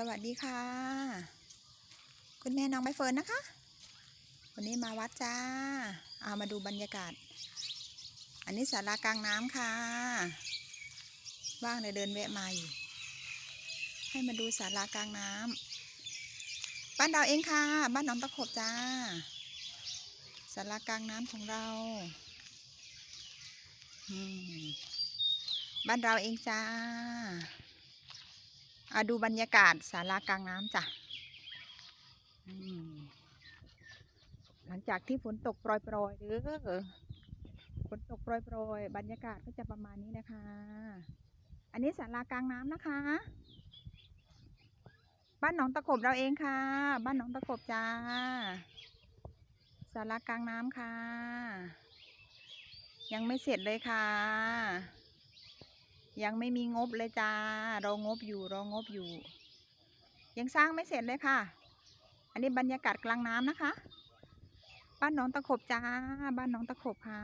สวัสดีค่ะ คุณแม่น้องใบเฟิร์นนะคะ วันนี้มาวัดจ้า เอามาดูบรรยากาศ อันนี้ศาลากลางน้ำค่ะ ว่างเลยเดินแวะมาอยู่ ให้มาดูศาลากลางน้ำบ้านเราเองค่ะ บ้านหนองตะขบจ้าศาลากลางน้ำของเราอืมบ้านเราเองจ้า อาดูบรรยากาศศาลากลางน้ำจ้ะหลังจากที่ฝนตกโปรยๆเด้อฝนตกโปรยๆบรรยากาศก็จะประมาณนี้นะคะ อันนี้ศาลากลางน้ำนะคะ บ้านหนองตะขบเราเองค่ะ บ้านหนองตะขบจ้าศาลากลางน้ำค่ะ ยังไม่เสร็จเลยค่ะ ยังไม่มีงบเลยจ้า รองบอยู่รองบอยู่ ยังสร้างไม่เสร็จเลยค่ะ อันนี้บรรยากาศกลางน้ำนะคะ บ้านน้องตะขบจ้า บ้านน้องตะขบค่ะ